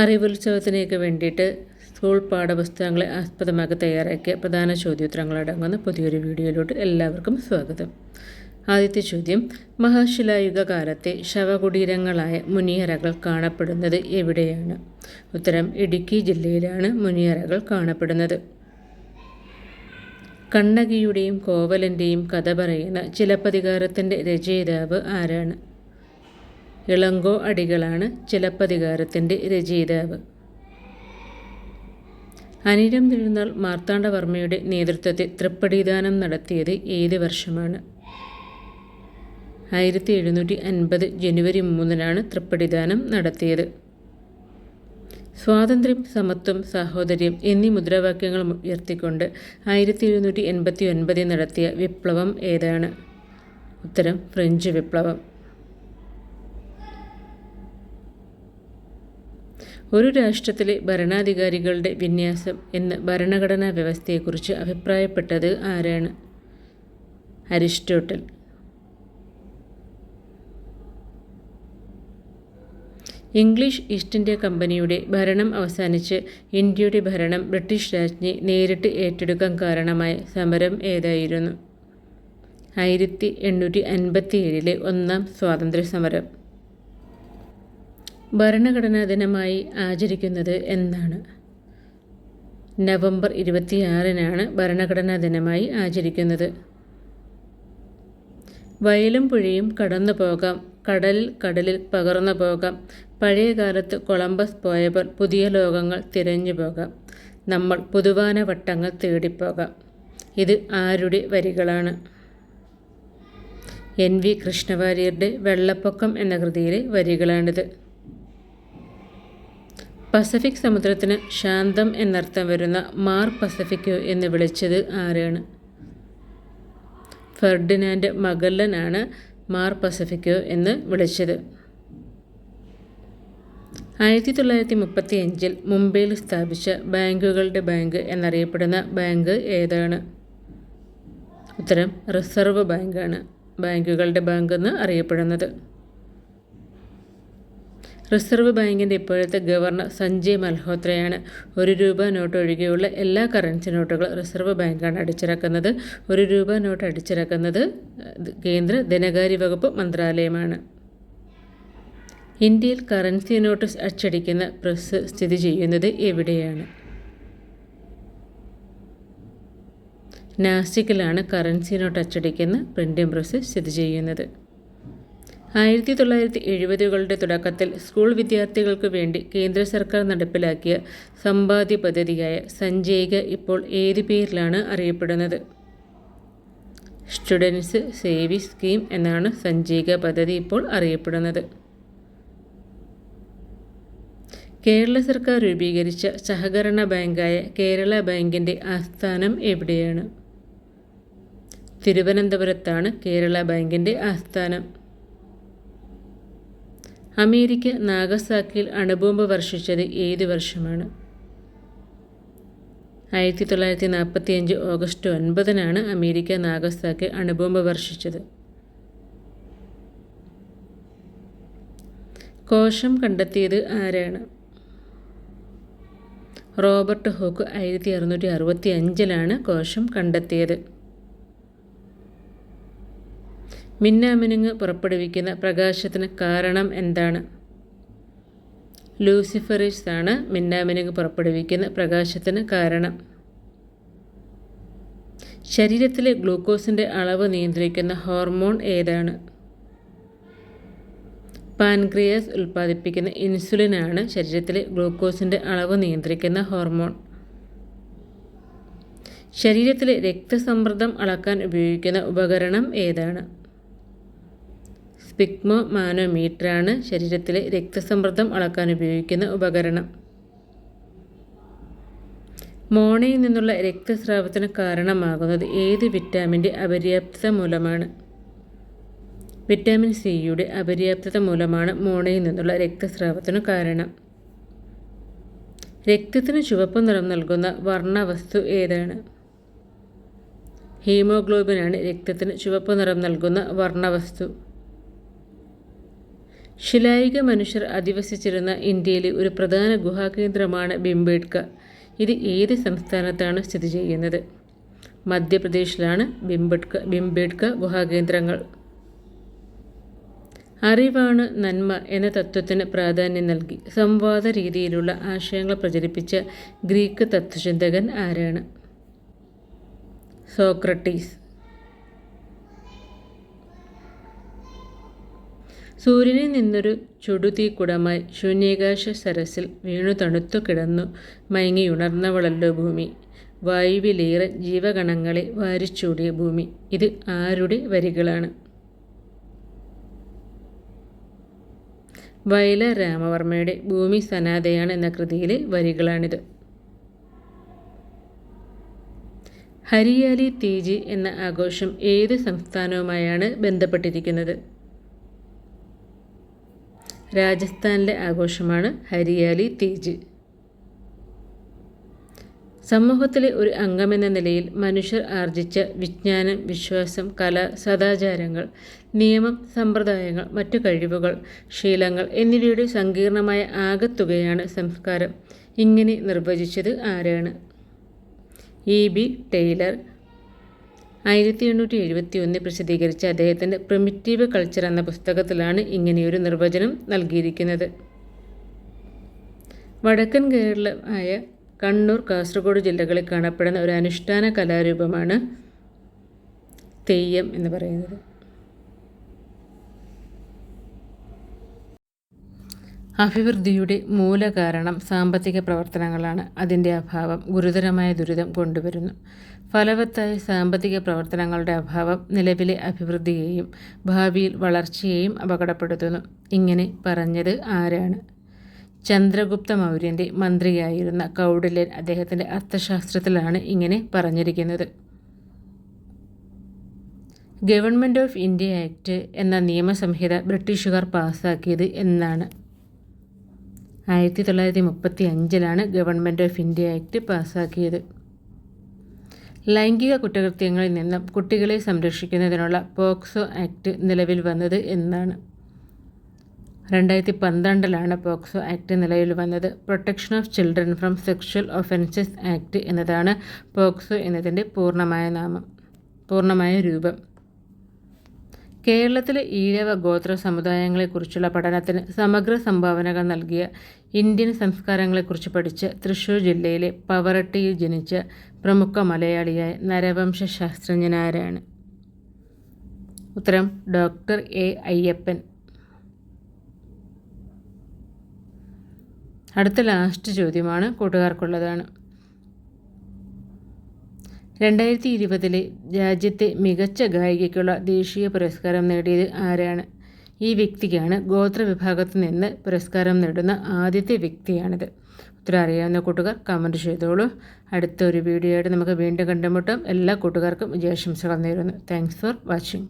അറിവുത്സവത്തിനേക്ക് വേണ്ടിയിട്ട് സ്കൂൾ പാഠപുസ്തകങ്ങളെ ആസ്പദമാക്കി തയ്യാറാക്കിയ പ്രധാന ചോദ്യോത്തരങ്ങളടങ്ങുന്ന പുതിയൊരു വീഡിയോയിലോട്ട് എല്ലാവർക്കും സ്വാഗതം. ആദ്യത്തെ ചോദ്യം മഹാശിലായുഗ കാലത്തെ ശവകുടീരങ്ങളായ മുനിയറകൾ കാണപ്പെടുന്നത് എവിടെയാണ്? ഉത്തരം ഇടുക്കി ജില്ലയിലാണ് മുനിയറകൾ കാണപ്പെടുന്നത്. കണ്ണകിയുടെയും കോവലന്റെയും കഥ പറയുന്ന ചിലപ്പതികാരത്തിന്റെ രചയിതാവ് ആരാണ്? ഇളങ്കോ അടികളാണ് ചിലപ്പതികാരത്തിന്റെ രചയിതാവ്. അനിരം തിരുനാൾ മാർത്താണ്ഡവർമ്മയുടെ നേതൃത്വത്തിൽ തൃപ്പടിദാനം നടത്തിയത് ഏത് വർഷമാണ്? ആയിരത്തി എഴുന്നൂറ്റി അൻപത് ജനുവരി മൂന്നിനാണ് തൃപ്പടിദാനം നടത്തിയത്. സ്വാതന്ത്ര്യം സമത്വം സാഹോദര്യം എന്നീ മുദ്രാവാക്യങ്ങൾ ഉയർത്തിക്കൊണ്ട് ആയിരത്തി എഴുന്നൂറ്റി എൺപത്തി ഒൻപതിൽ നടത്തിയ വിപ്ലവം ഏതാണ്? ഉത്തരം ഫ്രഞ്ച് വിപ്ലവം. ഒരു രാഷ്ട്രത്തിലെ ഭരണാധികാരികളുടെ വിന്യാസം എന്ന ഭരണഘടനാ വ്യവസ്ഥയെക്കുറിച്ച് അഭിപ്രായപ്പെട്ടത് ആരാണ്? അരിസ്റ്റോട്ടൽ. ഇംഗ്ലീഷ് ഈസ്റ്റ് ഇന്ത്യ കമ്പനിയുടെ ഭരണം അവസാനിച്ച് ഇന്ത്യയുടെ ഭരണം ബ്രിട്ടീഷ് രാജ്ഞി നേരിട്ട് ഏറ്റെടുക്കാൻ കാരണമായ സമരം ഏതായിരുന്നു? ആയിരത്തി എണ്ണൂറ്റി അൻപത്തി ഏഴിലെ ഒന്നാം സ്വാതന്ത്ര്യ സമരം ഭരണഘടനാ ദിനമായി ആചരിക്കുന്നത് എന്നാണ്. നവംബർ ഇരുപത്തിയാറിനാണ് ഭരണഘടനാ ദിനമായി ആചരിക്കുന്നത്. വയലും പുഴയും കടന്നു പോകാം. കടലിൽ കടലിൽ പകർന്നു പോകാം. പഴയ കാലത്ത് കൊളംബസ് പോയവർ പുതിയ ലോകങ്ങൾ തിരഞ്ഞു പോകാം. നമ്മൾ പുതുവാന വട്ടങ്ങൾ തേടിപ്പോകാം. ഇത് ആരുടെ വരികളാണ്? എൻ വി കൃഷ്ണവാര്യരുടെ വെള്ളപ്പൊക്കം എന്ന കൃതിയിലെ വരികളാണിത്. പസഫിക് സമുദ്രത്തിന് ശാന്തം എന്നർത്ഥം വരുന്ന മാർ പസഫിക്കോ എന്ന് വിളിച്ചത് ആരാണ്? ഫെർഡിനാൻഡ് മഗല്ലനാണ് മാർ പസഫിക്കോ എന്ന് വിളിച്ചത്. ആയിരത്തി തൊള്ളായിരത്തി മുപ്പത്തി അഞ്ചിൽ മുംബൈയിൽ സ്ഥാപിച്ച ബാങ്കുകളുടെ ബാങ്ക് എന്നറിയപ്പെടുന്ന ബാങ്ക് ഏതാണ്? ഉത്തരം റിസർവ് ബാങ്കാണ് ബാങ്കുകളുടെ ബാങ്ക് എന്ന് അറിയപ്പെടുന്നത്. റിസർവ് ബാങ്കിന്റെ ഇപ്പോഴത്തെ ഗവർണർ സഞ്ജയ് മൽഹോത്രയാണ്. ഒരു രൂപ നോട്ട് ഒഴികെയുള്ള എല്ലാ കറൻസി നോട്ടുകളും റിസർവ് ബാങ്കാണ് അടിച്ചിറക്കുന്നത്. ഒരു രൂപ നോട്ട് അടിച്ചിറക്കുന്നത് കേന്ദ്ര ധനകാര്യ വകുപ്പ് മന്ത്രാലയമാണ്. ഇന്ത്യയിൽ കറൻസി നോട്ട് അച്ചടിക്കുന്ന പ്രസ് സ്ഥിതി ചെയ്യുന്നത് എവിടെയാണ്? നാസിക്കിലാണ് കറൻസി നോട്ട് അച്ചടിക്കുന്ന പ്രിന്റിംഗ് പ്രസ് സ്ഥിതി ചെയ്യുന്നത്. ആയിരത്തി തൊള്ളായിരത്തി എഴുപതുകളുടെ തുടക്കത്തിൽ സ്കൂൾ വിദ്യാർത്ഥികൾക്ക് വേണ്ടി കേന്ദ്ര സർക്കാർ നടപ്പിലാക്കിയ സമ്പാദ്യ പദ്ധതിയായ സഞ്ജയിക ഇപ്പോൾ ഏത് പേരിലാണ് അറിയപ്പെടുന്നത്? സ്റ്റുഡൻസ് സേവിങ് സ്കീം എന്നാണ് സഞ്ജയിക പദ്ധതി ഇപ്പോൾ അറിയപ്പെടുന്നത്. കേരള സർക്കാർ രൂപീകരിച്ച സഹകരണ ബാങ്കായ കേരള ബാങ്കിന്റെ ആസ്ഥാനം എവിടെയാണ്? തിരുവനന്തപുരത്താണ് കേരള ബാങ്കിന്റെ ആസ്ഥാനം. അമേരിക്ക നാഗസാക്കിയിൽ അണുബോംബ് വർഷിച്ചത് ഏത് വർഷമാണ്? ആയിരത്തി തൊള്ളായിരത്തി നാൽപ്പത്തി അഞ്ച് ഓഗസ്റ്റ് ഒൻപതിനാണ് അമേരിക്ക നാഗസാക്കി അണുബോംബ് വർഷിച്ചത്. കോശം കണ്ടെത്തിയത് ആരാണ്? റോബർട്ട് ഹോക്ക് ആയിരത്തി അറുന്നൂറ്റി അറുപത്തി അഞ്ചിലാണ് കോശം കണ്ടെത്തിയത്. മിന്നാമിനുങ്ങ് പുറപ്പെടുവിക്കുന്ന പ്രകാശത്തിന് കാരണം എന്താണ്? ലൂസിഫറിസ് ആണ് മിന്നാമിനുങ്ങ് പുറപ്പെടുവിക്കുന്ന പ്രകാശത്തിന് കാരണം. ശരീരത്തിലെ ഗ്ലൂക്കോസിന്റെ അളവ് നിയന്ത്രിക്കുന്ന ഹോർമോൺ ഏതാണ്? പാൻക്രിയാസ് ഉൽപ്പാദിപ്പിക്കുന്ന ഇൻസുലിനാണ് ശരീരത്തിലെ ഗ്ലൂക്കോസിന്റെ അളവ് നിയന്ത്രിക്കുന്ന ഹോർമോൺ. ശരീരത്തിലെ രക്തസമ്മർദ്ദം അളക്കാൻ ഉപയോഗിക്കുന്ന ഉപകരണം ഏതാണ്? സ്പിഗ്മോ മാനോമീറ്ററാണ് ശരീരത്തിലെ രക്തസമ്മർദ്ദം അളക്കാൻ ഉപയോഗിക്കുന്ന ഉപകരണം. മോണയിൽ നിന്നുള്ള രക്തസ്രാവത്തിന് കാരണമാകുന്നത് ഏത് വിറ്റാമിന്റെ അപര്യാപ്തത മൂലമാണ്? വിറ്റാമിൻ സിയുടെ അപര്യാപ്തത മൂലമാണ് മോണയിൽ നിന്നുള്ള രക്തസ്രാവത്തിന് കാരണം. രക്തത്തിന് ചുവപ്പ് നിറം നൽകുന്ന വർണവസ്തു ഏതാണ്? ഹീമോഗ്ലോബിനാണ് രക്തത്തിന് ചുവപ്പ് നിറം നൽകുന്ന വർണവസ്തു. ശിലായിക മനുഷ്യർ അധിവസിച്ചിരുന്ന ഇന്ത്യയിലെ ഒരു പ്രധാന ഗുഹാകേന്ദ്രമാണ് ബിംബേഡ്ക ഇത് ഏത് സംസ്ഥാനത്താണ് സ്ഥിതി ചെയ്യുന്നത്? മധ്യപ്രദേശിലാണ് ബിംബഡ്ക ബിംബേഡ്ക ഗുഹാകേന്ദ്രങ്ങൾ. അറിവാണ് നന്മ എന്ന തത്വത്തിന് പ്രാധാന്യം നൽകി. സംവാദ രീതിയിലുള്ള ആശയങ്ങൾ പ്രചരിപ്പിച്ച ഗ്രീക്ക് തത്വചിന്തകൻ ആരാണ്? സോക്രട്ടീസ്. സൂര്യനിൽ നിന്നൊരു ചുടുതീക്കുടമായി ശൂന്യാകാശ സരസിൽ വീണു തണുത്തു കിടന്നു മയങ്ങിയുണർന്നവളല്ലോ ഭൂമി. വായുവിലേറെ ജീവഗണങ്ങളെ വാരിച്ചൂടിയ ഭൂമി. ഇത് ആരുടെ വരികളാണ്? വയല രാമവർമ്മയുടെ ഭൂമി സനാതയാണ് എന്ന കൃതിയിലെ വരികളാണിത്. ഹരിയാലി തീജി എന്ന ആഘോഷം ഏത് സംസ്ഥാനവുമായാണ് ബന്ധപ്പെട്ടിരിക്കുന്നത്? രാജസ്ഥാനിലെ ആഘോഷമാണ് ഹരിയാലി തീജ്. സമൂഹത്തിലെ ഒരു അംഗമെന്ന നിലയിൽ മനുഷ്യർ ആർജിച്ച വിജ്ഞാനം വിശ്വാസം കല സദാചാരങ്ങൾ നിയമം സമ്പ്രദായങ്ങൾ മറ്റു കഴിവുകൾ ശീലങ്ങൾ എന്നിവയുടെ സങ്കീർണമായ ആകത്തുകയാണ് സംസ്കാരം. ഇങ്ങനെ നിർവചിച്ചത് ആരാണ്? ഇ. ബി. ടൈലർ ആയിരത്തി എണ്ണൂറ്റി എഴുപത്തി ഒന്നിൽ പ്രസിദ്ധീകരിച്ച അദ്ദേഹത്തിന്റെ പ്രിമിറ്റീവ് കൾച്ചർ എന്ന പുസ്തകത്തിലാണ് ഇങ്ങനെയൊരു നിർവചനം നൽകിയിരിക്കുന്നത്. വടക്കൻ കേരളമായ കണ്ണൂർ കാസർഗോഡ് ജില്ലകളിൽ കാണപ്പെടുന്ന ഒരു അനുഷ്ഠാന കലാരൂപമാണ് തെയ്യം എന്ന് പറയുന്നത്. അഭിവൃദ്ധിയുടെ മൂലകാരണം സാമ്പത്തിക പ്രവർത്തനങ്ങളാണ് അതിന്റെ അഭാവം. ഗുരുതരമായ ദുരിതം കൊണ്ടുവരുന്നു. ഫലവത്തായ സാമ്പത്തിക പ്രവർത്തനങ്ങളുടെ അഭാവം നിലവിലെ അഭിവൃദ്ധിയെയും ഭാവിയിൽ വളർച്ചയെയും അപകടപ്പെടുത്തുന്നു. ഇങ്ങനെ പറഞ്ഞത് ആരാണ്? ചന്ദ്രഗുപ്ത മൗര്യന്റെ മന്ത്രിയായിരുന്ന കൗടില്യൻ അദ്ദേഹത്തിന്റെ അർത്ഥശാസ്ത്രത്തിലാണ് ഇങ്ങനെ പറഞ്ഞിരിക്കുന്നത്. ഗവൺമെന്റ് ഓഫ് ഇന്ത്യ ആക്ട് എന്ന നിയമസംഹിത ബ്രിട്ടീഷുകാർ പാസ്സാക്കിയത് എന്നാണ്. ആയിരത്തി തൊള്ളായിരത്തി മുപ്പത്തി അഞ്ചിലാണ് ഗവൺമെന്റ് ഓഫ് ഇന്ത്യ ആക്ട് പാസ്സാക്കിയത് ലൈംഗിക കുറ്റകൃത്യങ്ങളിൽ നിന്നും കുട്ടികളെ സംരക്ഷിക്കുന്നതിനുള്ള പോക്സോ ആക്ട് നിലവിൽ വന്നത് എന്നാണ്. രണ്ടായിരത്തി പന്ത്രണ്ടിലാണ് പോക്സോ ആക്ട് നിലവിൽ വന്നത്. Protection of children from sexual offences act എന്നതാണ് പോക്സോ എന്നതിന്റെ പൂർണമായ നാമം പൂർണമായ രൂപം. കേരളത്തിലെ ഈഴവ ഗോത്ര സമുദായങ്ങളെക്കുറിച്ചുള്ള പഠനത്തിന് സമഗ്ര സംഭാവനകൾ നൽകിയ ഇന്ത്യൻ സംസ്കാരങ്ങളെക്കുറിച്ച് പഠിച്ച് തൃശൂർ ജില്ലയിലെ പവറട്ടിയിൽ ജനിച്ച പ്രമുഖ മലയാളിയായ നരവംശ ശാസ്ത്രജ്ഞനാരാണ് ഉത്തരം ഡോക്ടർ എ അയ്യപ്പൻ. അടുത്ത ലാസ്റ്റ് ചോദ്യമാണ് കൂട്ടുകാർക്കുള്ളതാണ്. രണ്ടായിരത്തി ഇരുപതിലെ രാജ്യത്തെ മികച്ച ഗായികയ്ക്കുള്ള ദേശീയ പുരസ്കാരം നേടിയത് ആരാണ്? ഈ വ്യക്തിക്കാണ് ഗോത്രവിഭാഗത്തിൽ നിന്ന് പുരസ്കാരം നേടുന്ന ആദ്യത്തെ വ്യക്തിയാണിത്. ഉത്തരം അറിയാവുന്ന കൂട്ടുകാർ കമന്റ് ചെയ്തോളൂ. അടുത്ത ഒരു വീഡിയോ ആയിട്ട് നമുക്ക് വീണ്ടും കണ്ടുമുട്ടും. എല്ലാ കൂട്ടുകാർക്കും വിജയാശംസകൾ നേരുന്നു. Thanks for watching